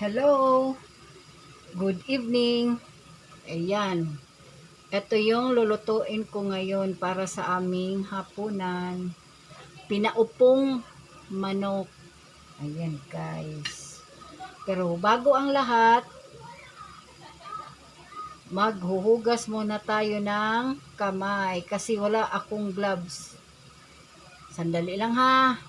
Hello. Good evening. Ayan. Ito yung lulutuin ko ngayon para sa aming hapunan. Pinaupong manok. Ayan guys. Pero bago ang lahat, maghuhugas muna tayo ng kamay kasi wala akong gloves. Sandali lang ha.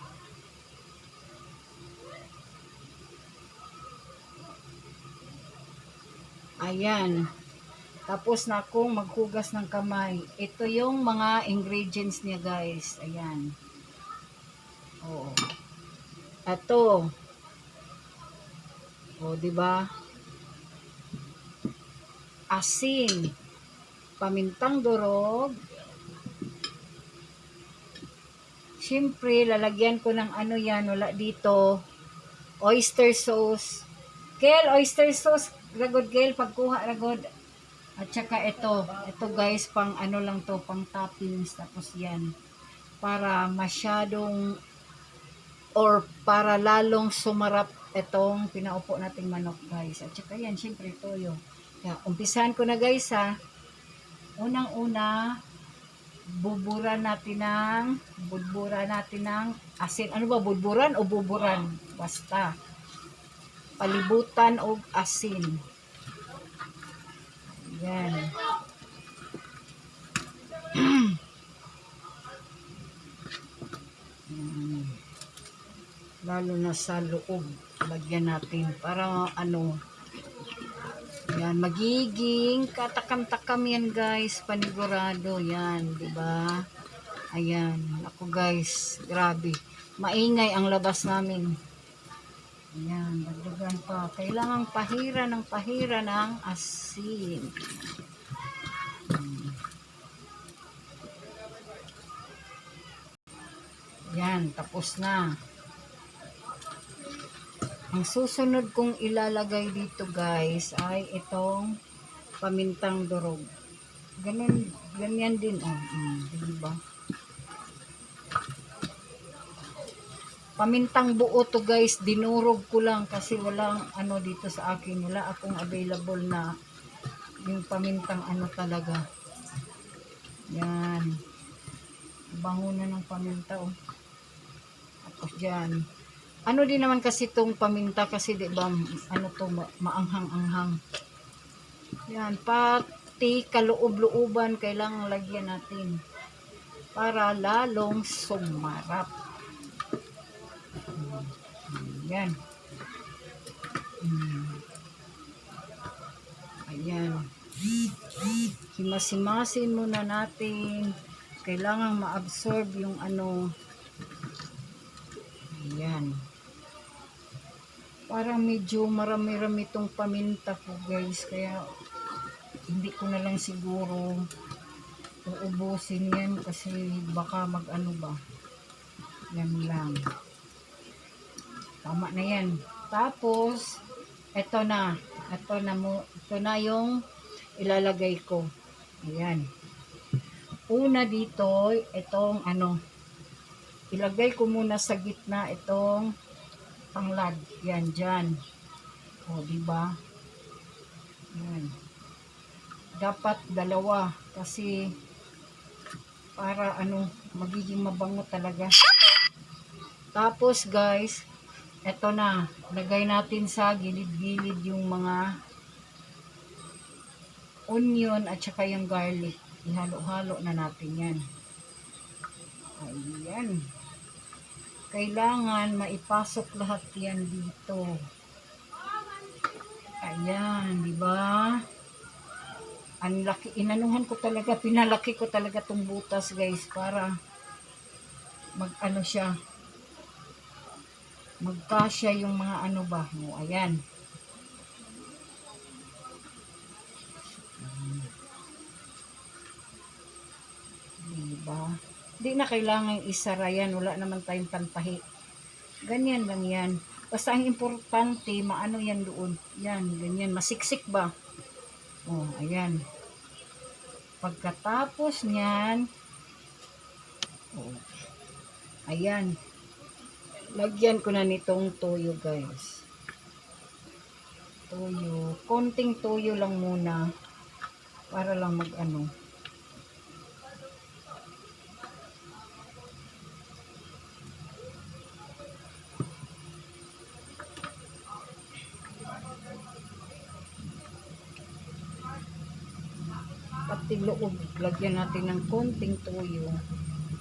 Ayan. Tapos na akong maghugas ng kamay. Ito yung mga ingredients niya guys. Ayan. Oo. Ito. O, di ba? Asin. Pamintang durog. Siyempre, lalagyan ko ng ano yan. Wala dito. Oyster sauce. Kel, oyster sauce. Ragod, Kel. Pagkuha, ragod. At saka ito. Ito guys, pang ano lang to. Pang toppings. Tapos yan. Para masyadong or para lalong sumarap itong pinaupo nating manok guys. At saka yan, syempre toyo. Kaya umpisahan ko na guys ha. Unang-una, buburan natin ng budburan natin ng asin. Ano ba, budburan o buburan? Basta. Palibutan o asin. Yan. Yan. Lalo na sa loob. Lagyan natin para ano, yan, magiging katakam-takam yan guys, panigurado yan, di ba? Ayan, ako guys, grabe. Maingay ang labas namin. Ayan, dagdagan pa. Kailangan pahira ng pahira ng asin. Hmm. Yan, tapos na. Ang susunod kong ilalagay dito guys ay itong pamintang durog. Ganun, ganyan din. Oh, mm, di Pamintang buo to guys, dinurog ko lang kasi walang ano dito sa akin. Wala akong available na yung pamintang ano talaga. Yan. Bango na ng paminta oh. Tapos dyan. Ano din naman kasi itong paminta kasi di ba ano to ma- maanghang-anghang. Yan, pati kaloob-looban kailangan lagyan natin para lalong sumarap. Hmm, Yan. Hmm. Ayan. Himasimasin muna natin. Kailangan ma-absorb yung ano. Ayan. Parang medyo marami-rami itong paminta ko guys. Kaya hindi ko na lang siguro uubusin yan kasi baka mag ano ba. Yan lang. Tama na yan. Tapos, eto na. Eto na mo. Ito na yung ilalagay ko. Ayan. Una dito, itong ano, ilagay ko muna sa gitna itong tanglad. Yan, dyan. O, di ba? Yan. Dapat dalawa kasi para ano, magiging mabango talaga. Tapos guys, eto na, lagay natin sa gilid-gilid yung mga onion at saka yung garlic. Ihalo-halo na natin yan. Ayan. Kailangan maipasok lahat yan dito. Ayan, di ba? Ang laki, inanuhan ko talaga, pinalaki ko talaga tong butas guys para mag ano siya, magkasya yung mga ano ba. O, ayan. Diba? Hindi na kailangan isara yan. Wala naman tayong pantahi. Ganyan lang yan. Basta ang importante, maano yan doon. Yan, ganyan. Masiksik ba? Oh, ayan. Pagkatapos niyan, oh, ayan. Lagyan ko na nitong toyo, guys. Tuyo. Konting tuyo lang muna. Para lang mag ano. Pati lagyan natin ng konting tuyo.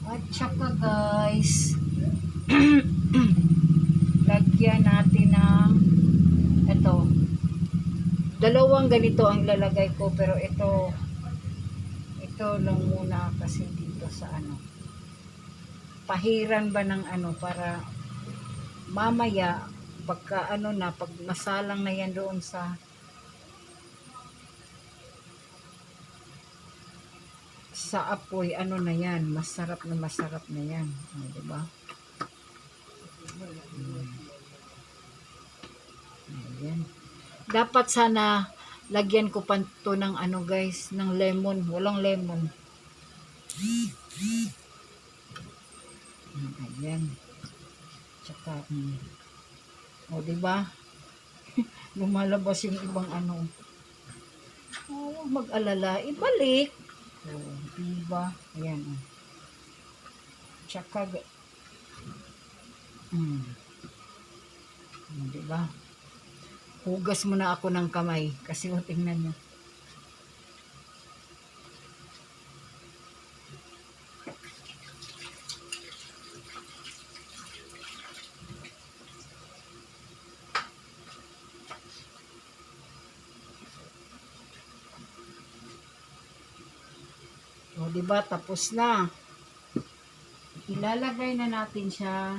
At saka guys, lagyan natin ng ito. Dalawang ganito ang ilalagay ko pero ito ito lang muna kasi dito sa ano. Pahiran ba ng ano para mamaya pagka ano na pag masalang na yan doon sa sa apoy ano na yan masarap na masarap na yan o, diba Ayan. Dapat sana lagyan ko pa to ng ano guys, ng lemon. Walang lemon. Ayan. Tsaka, mm. o diba? Lumalabas yung ibang ano. Oh, mag-alala. Ibalik. O, diba? Ayan. Tsaka, ga- mm. O, diba? Hugas muna ako ng kamay kasi o tingnan nyo. O, di ba? Tapos na. Ilalagay na natin siya.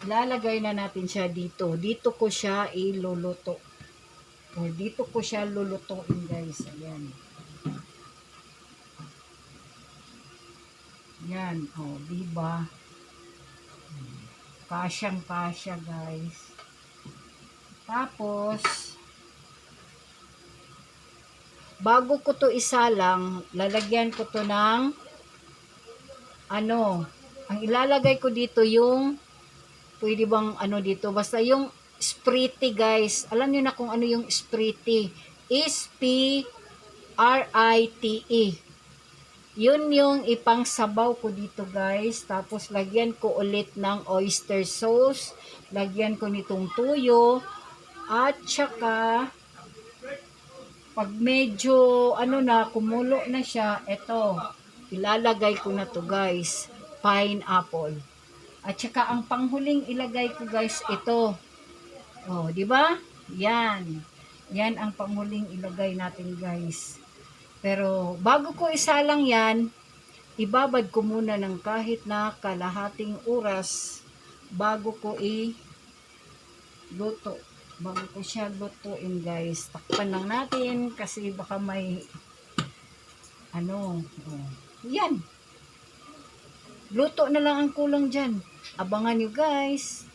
Ilalagay na natin siya dito. Dito ko siya iluluto. O, dito ko siya lulutuin, guys. Ayan. Yan. O, di ba? Kasyang kasya, guys. Tapos, bago ko to isalang, lalagyan ko to ng ano, ang ilalagay ko dito yung pwede bang ano dito, basta yung spriti guys, alam niyo na kung ano yung spriti, T E. Yun yung ipang sabaw ko dito guys, tapos lagyan ko ulit ng oyster sauce, lagyan ko nitong tuyo, at saka pag medyo ano na kumulo na siya, eto. Ilalagay ko na to guys, pineapple. At saka ang panghuling ilagay ko guys ito. Oh, di ba? Yan. Yan ang panghuling ilagay natin guys. Pero bago ko isalang yan, ibabad ko muna ng kahit na kalahating oras bago ko i luto. Bago ko siya lutuin guys. Takpan lang natin kasi baka may ano. Oh. Yan. Luto na lang ang kulang dyan. Abangan nyo guys.